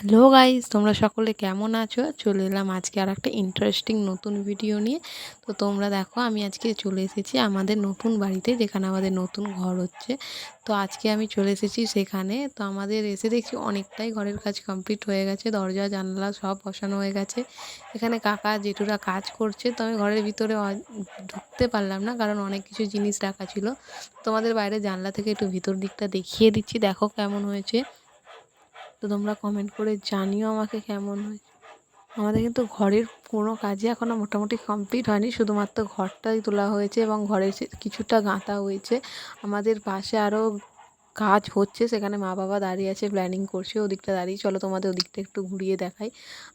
Hello guys, তোমরা সকলে কেমন আছো? চলে এলাম আজকে আর একটা ইন্টারেস্টিং নতুন ভিডিও নিয়ে। তো তোমরা দেখো, আমি আজকে চলে এসেছি আমাদের নতুন বাড়িতে, যেখানে আমাদের নতুন ঘর হচ্ছে। তো আজকে আমি চলে এসেছি সেখানে। তো আমাদের এসে দেখছি অনেকটাই ঘরের কাজ কমপ্লিট হয়ে গেছে, দরজা, জানলা সব বসানো হয়ে গেছে। এখানে কাকা জেঠুরা কাজ করছে, তো আমি ঘরের ভিতরে ঢুকতে পারলাম না, কারণ অনেক কিছু জিনিস রাখা ছিল। তোমাদের বাইরে জানলা থেকে একটু ভিতর দিকটা দেখিয়ে দিচ্ছি, দেখো কেমন হয়েছে। তো তোমরা কমেন্ট করে জানিও আমাকে কেমন হয়েছে। আমাদের কিন্তু ঘরের কোনো কাজই এখনও মোটামুটি কমপ্লিট হয়নি, শুধুমাত্র ঘরটাই তোলা হয়েছে এবং ঘরের কিছুটা গাঁথা হয়েছে। আমাদের পাশে আরও কাজ হচ্ছে, সেখানে মা বাবা দাঁড়িয়ে আছে প্ল্যানিং করছে, ওদিকটা দাঁড়িয়ে। চলো তোমাদের ওদিকটা একটু ঘুরিয়ে দেখাই।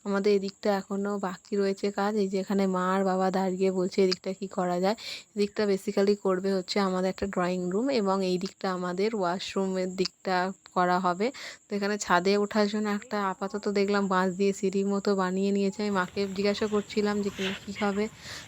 আমাদের এদিকটা এখনও বাকি রয়েছে কাজ, এই যে এখানে মা আর বাবা দাঁড়িয়ে বলছে এদিকটা কি করা যায়। এদিকটা বেসিক্যালি করবে হচ্ছে আমাদের একটা ড্রয়িং রুম এবং এই দিকটা আমাদের ওয়াশরুমের দিকটা করা হবে। তো এখানে ছাদে ওঠার জন্য একটা আপাতত দেখলাম বাঁশ দিয়ে সিঁড়ির মতো বানিয়ে নিয়েছে। আমি মাকে জিজ্ঞাসা করছিলাম যে কি- হবে।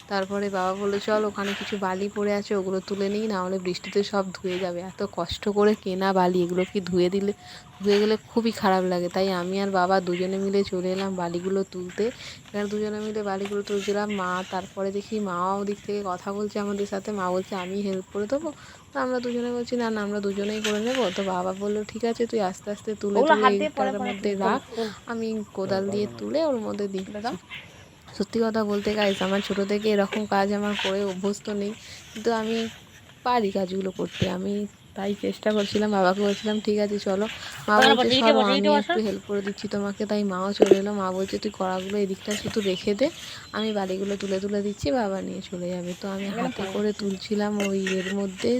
তারপরে বাবা বলল, চল ওখানে কিছু বালি পড়ে আছে, ওগুলো তুলে নিই না হলে বৃষ্টিতে সব ধুয়ে যাবে। এত কষ্ট করে কেনা বালি, এগুলো কি ধুয়ে দিলে, ধুয়ে গেলে খুবই খারাপ লাগে। তাই আমি আর বাবা দুজনে মিলে চলে এলাম বালিগুলো তুলতে। এখানে দুজনে মিলে বালিগুলো তুলছিলাম, মা তারপরে দেখি মাও ওদিক থেকে কথা বলছে আমাদের সাথে। মা বলছে, আমি হেল্প করে দেবো তো আমরা দুজনে বলছি না না আমরা দুজনেই করে নেব। তো বাবা বলল ঠিক আছে তুই আস্তে আস্তে তুলে তুলে এইটার মধ্যে রাখ। আমি কোদাল দিয়ে তুলে ওর মধ্যে দিচ্ছি সত্যি কথা বলতে গাইস আমার ছোটো থেকে এরকম কাজ আমার করে অভ্যস্ত নেই। কিন্তু আমি পারি কাজগুলো করতে। আমি তাই চেষ্টা করছিলাম বাবাকে বলছিলাম ঠিক আছে চলো। মা বলছে চলো আমি একটু হেল্প করে দিচ্ছি তোমাকে। তাই মাও চলে এলো। মা বলছে তুই কড়াগুলো এদিকটা শুধু রেখে দে আমি বালিগুলো তুলে তুলে দিচ্ছি বাবা নিয়ে চলে যাবে। তো আমি হাতে করে তুলছিলাম ওই এর মধ্যে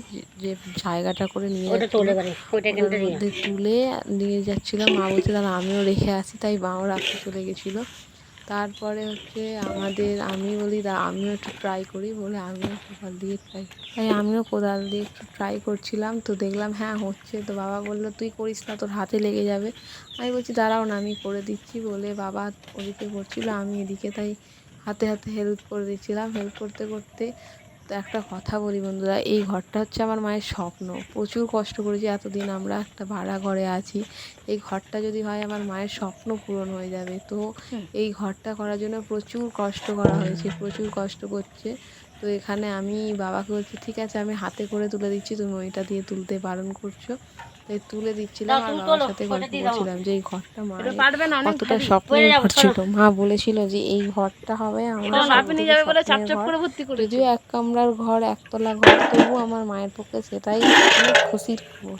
যে- জায়গাটা করে নিয়ে মধ্যে তুলে নিয়ে যাচ্ছিলাম মা বলছে তাহলে আমিও রেখে আসি। তাই মাও রাখতে চলে গেছিল। তারপরে হচ্ছে আমাদের, আমি বলি দা, আমিও একটু ট্রাই করি বলে আমিও কোদাল দিয়ে ট্রাই তাই আমিও কোদাল দিয়ে একটু ট্রাই করছিলাম, তো দেখলাম হ্যাঁ হচ্ছে, তো বাবা বলল, তুই করিস না, তোর হাতে লেগে যাবে। আমি বলছি, দাঁড়াও না, আমি করে দিচ্ছি, বলে বাবা ওদিকে করছিল আমি এদিকে তাই হাতে হাতে হেল্প করে দিচ্ছিলাম। হেল্প করতে করতে তো একটা কথা বলি বন্ধুরা এই ঘরটা হচ্ছে আমার মায়ের স্বপ্ন। প্রচুর কষ্ট করেছি এতদিন আমরা একটা ভাড়া ঘরে আছি। এই ঘরটা যদি হয় আমার মায়ের স্বপ্ন পূরণ হয়ে যাবে। তো এই ঘরটা করার জন্য প্রচুর কষ্ট করা হয়েছে প্রচুর কষ্ট করছে। তো এখানে আমি বাবাকে বলছি ঠিক আছে আমি হাতে করে তুলে দিচ্ছি তুমি ওইটা দিয়ে তুলতে বারণ করছ। তাই তুলে দিচ্ছিলাম আর বাবার সাথে গল্প করছিলাম যে এই ঘরটা মা কতটা স্বপ্নের ঘর ছিল। মা বলেছিল যে এই ঘরটা হবে আমার যদিও এক কামরার ঘর একতলা ঘর তবু আমার মায়ের পক্ষে সেটাই অনেক খুশির খবর।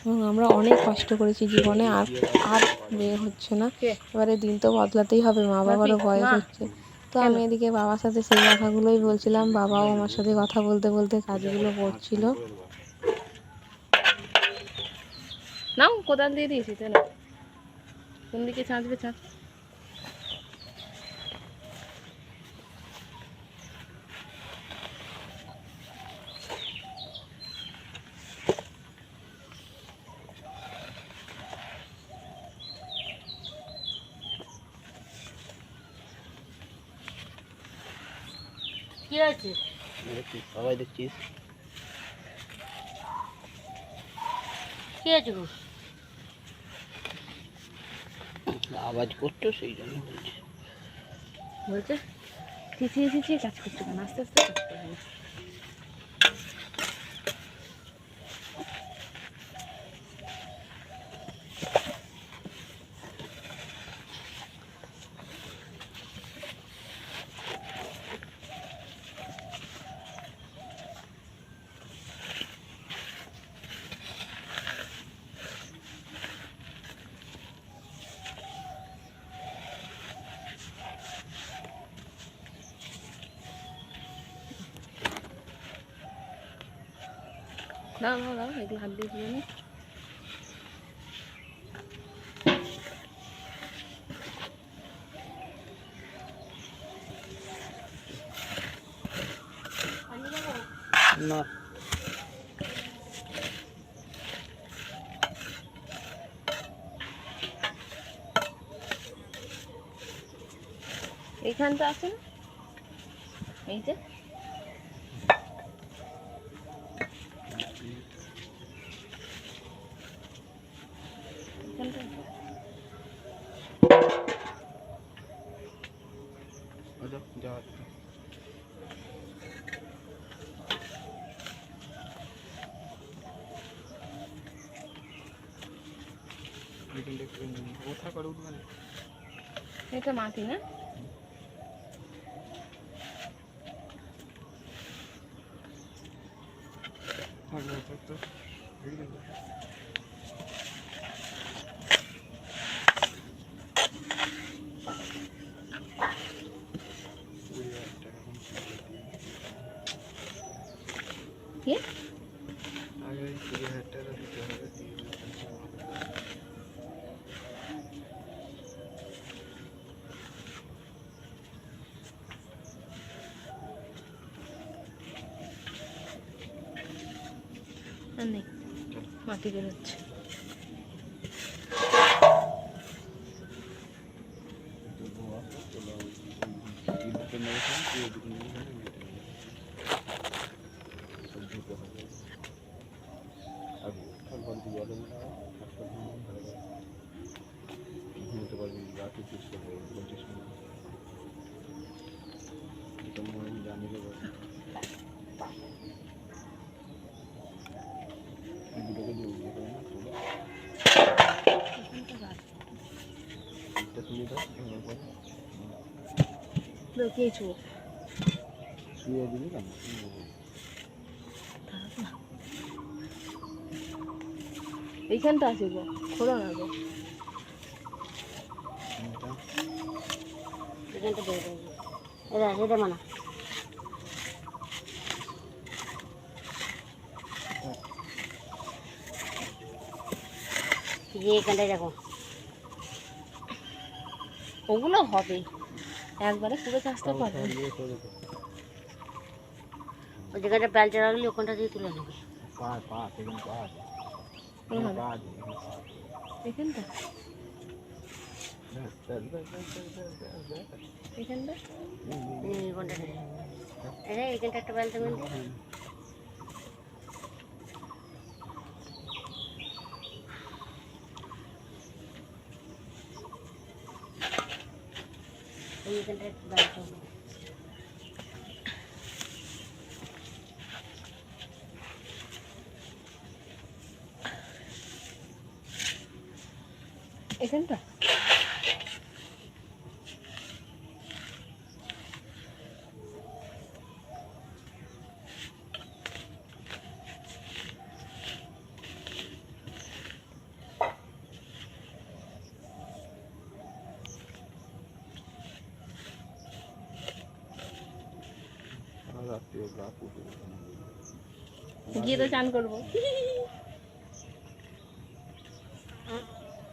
এবং আমরা অনেক কষ্ট করেছি জীবনে আর আর মেয়ে হচ্ছে না। এবারে দিন তো বদলাতেই হবে মা বাবারও বয়স হচ্ছে। তো আমি এদিকে বাবার সাথে সেই কথাগুলোই বলছিলাম। বাবাও আমার সাথে কথা বলতে বলতে কাজগুলো করছিল। নাও কোদাল দিয়ে দিয়েছি তাই না কোন দিকে চাঁচবে চাঁচ কি আছে দেখছিস সবাই দেখছিস। কি আছে গো আওয়াজ করছ সেই জন্য বলছি। বলছে চিচিয়ে চিচিয়ে কাজ করছে কেন? আস্তে আস্তে কাজ করবে। দাও দাও দাও এগুলো হাত দিয়ে না এইখানটা আছে না এই যে এখানটা যাওয়ার কোথা করে উঠবেন এটা মাটি না কি আর নেই। মাটি বেরোচ্ছে দেখিয়েছো শুয়ে দিবি কেন এইখানটা আছে গো, খোলো না গো। এটা এটা মানা এখানটায় দেখো। ওগুলো হবে একবারে পুরো চাষতে পারবে ওই যেখানটা বেলচা রাখলে ওখানটা দিয়ে তুলে নেবে। পা আছে এখানটা একটা ব্যাস, ব্যাস, ব্যাস, ব্যাস, ব্যাস। এখানটা এই কোনটা নেবে এই এখানটা একটা বেলচা এখানটা? একটা এখানটা গিয়ে তো চান করব।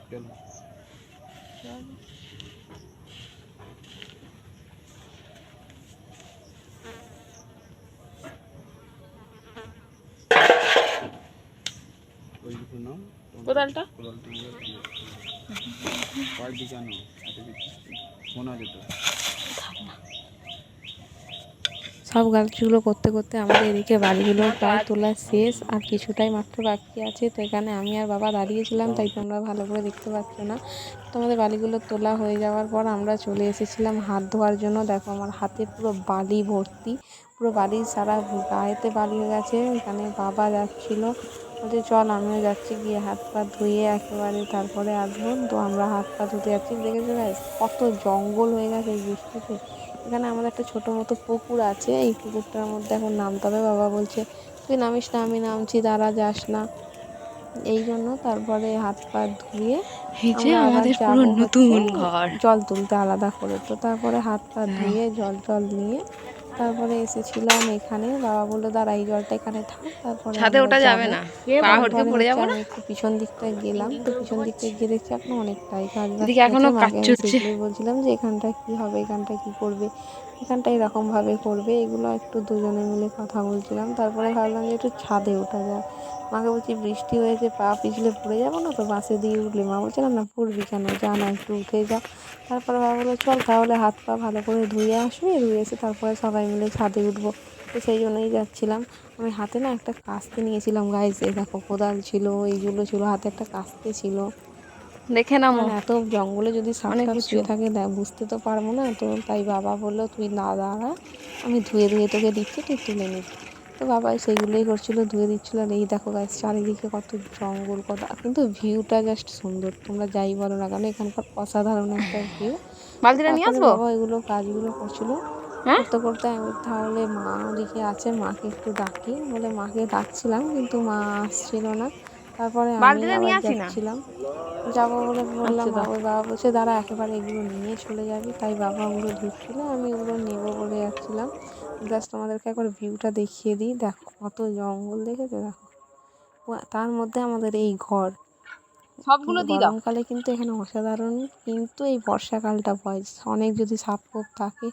কেন? ওই দুটো নাম কোদালটা? কোদালটা নিয়ে কয়েক দিকে আনো এত কিছু শোনা যেত সব গাছগুলো করতে করতে আমাদের এদিকে বাড়িগুলো প্রায় তোলা শেষ আর কিছুটাই মাত্র বাকি আছে। তো এখানে আমি আর বাবা দাঁড়িয়েছিলাম, তাই তোমরা ভালো করে দেখতে পাচ্ছ না। তো আমাদের বালিগুলো তোলা হয়ে যাওয়ার পর আমরা চলে এসেছিলাম হাত ধোয়ার জন্য। দেখো আমার হাতে পুরো বালি ভর্তি, পুরো বালি সারা গায়েতে বালি হয়ে গেছে। এখানে বাবা যাচ্ছিল বলছে চল আমিও যাচ্ছি। গিয়ে হাত পা ধুয়ে একেবারে তারপরে আসব তো আমরা হাত পা ধুতে যাচ্ছি। দেখেছ guys? কত জঙ্গল হয়ে গেছে এই বৃষ্টিতে। এখানে আমাদের একটা ছোট মতো পুকুর আছে। এই পুকুরটার মধ্যে এখন নামতে হবে। বাবা বলছে তুই নামিস না আমি নামছি দাঁড়া যাস না। এই জন্য তারপরে হাত পা ধুয়ে আবার যাব হচ্ছে জল তুলতে আলাদা করে। তো তারপরে হাত পা ধুয়ে জল টল নিয়ে তারপরে এসেছিলাম এখানে। বাবা বলল দাঁড়া এই জলটা এখানে থাক তারপরে ছাদে ওটা যাবে না। পা? হটকে পড়ে যাব না? একটু পিছন দিকটায় গেলাম। তো পিছন দিকটায় গিয়ে দেখছি এখন অনেকটাই কাজ এখনও কাজ চলছে। বলছিলাম যে এখানটা কি হবে? এখানটা কি করবে? এখানটা এরকম ভাবে করবে, এগুলো একটু দুজনে মিলে কথা বলছিলাম। তারপরে ভাবলাম যে একটু ছাদে ওঠা যায় মাকে বলছি, বৃষ্টি হয়েছে, পা পিছলে পড়ে যাব না তো? বাসে দিয়ে উঠলে? মা বলছে না না পড়বি কেন? যা না, একটু উঠে যা। তারপরে বাবা বলল, চল তাহলে হাত পা ভালো করে ধুয়ে আসবি, ধুয়ে এসে তারপরে সবাই মিলে ছাদে উঠবো। তো সেই জন্যই যাচ্ছিলাম। আমি হাতে না একটা কাস্তে নিয়েছিলাম এই দেখো কোদাল ছিল, এইগুলো ছিল, হাতে একটা কাস্তে ছিল। দেখে নামো। মানে এত জঙ্গলে যদি উঁচু। শুয়ে থাকে বুঝতে তো পারব না তো। তাই বাবা বলল তুই না দাঁড়া আমি ধুয়ে ধুয়ে তোকে দিচ্ছি তুই তুলে নিবি। তো বাবা সেগুলোই করছিল ধুয়ে দিচ্ছিল। আর এই দেখো গাছ চারিদিকে কত জঙ্গল কত কিন্তু ভিউটা জাস্ট সুন্দর। তোমরা যাই বলো না কেন এখানকার অসাধারণ একটা ভিউ বালতিটা নিয়ে আসব? বাবা এগুলো কাজগুলো করছিল। হ্যাঁ? করতে করতে আমি তাহলে মা ওদিকে আছে মাকে একটু ডাকি বলে মাকে ডাকছিলাম কিন্তু মা আসছিল না। তারপরে আমি যাচ্ছিলাম। যাব বলে বললাম আচ্ছা, বাবা বলছে দাঁড়া একেবারে এগুলো নিয়ে চলে যাবি। তাই বাবা ওগুলো ধুচ্ছিল আমি ওগুলো নেব বলে যাচ্ছিলাম। জাস্ট তোমাদেরকে একবার ভিউটা দেখিয়ে দিই। দেখো কত জঙ্গল দেখেছ? দেখো তার মধ্যে আমাদের এই ঘর। সবগুলো দিয়ে গরমকালে কিন্তু এখানে অসাধারণ কিন্তু এই বর্ষাকালটা ভয়। অনেক যদি সাপ কোপ থাকে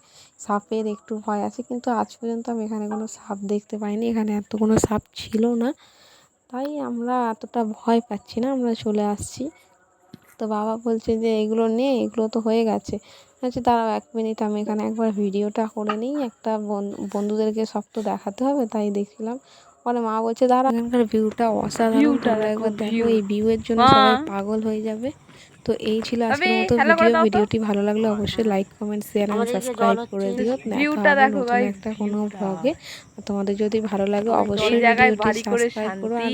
সাপের একটু ভয় আছে কিন্তু আজ পর্যন্ত আমি এখানে কোনো সাপ দেখতে পাইনি। এখানে এত কোনো সাপ ছিল না। তাই আমরা এতটা ভয় পাচ্ছি না, আমরা চলে আসছি। তো বাবা বলছে যে, এগুলো নে, এগুলো তো হয়ে গেছে। আচ্ছা দাঁড়াও এক মিনিট, আমি এখানে একবার ভিডিওটা করে নিই। একটা বন- বন্ধুদেরকে সব তো দেখাতে হবে, তাই দেখছিলাম। পরে মা বলছে দাঁড়া এখানকার ভিউটা অসাধারণ একবার দেখো। এই ভিউয়ের জন্য সবাই পাগল হয়ে যাবে তো এই ছিল আজকের মতো ভিডিও ভিডিওটি ভালো লাগলে অবশ্যই লাইক কমেন্ট শেয়ার এদিকে সাবস্ক্রাইব করে। দিও নতুন একটা কোনো। ব্লগে তোমাদের যদি ভালো লাগে অবশ্যই ভিডিওটি সাবস্ক্রাইব করো আর।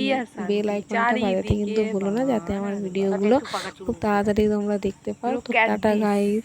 বেল আইকনটা বাজাতে কিন্তু ভুলো না যাতে আমার। ভিডিওগুলো খুব তাড়াতাড়ি তোমরা দেখতে পাও তো টাটা. গাইস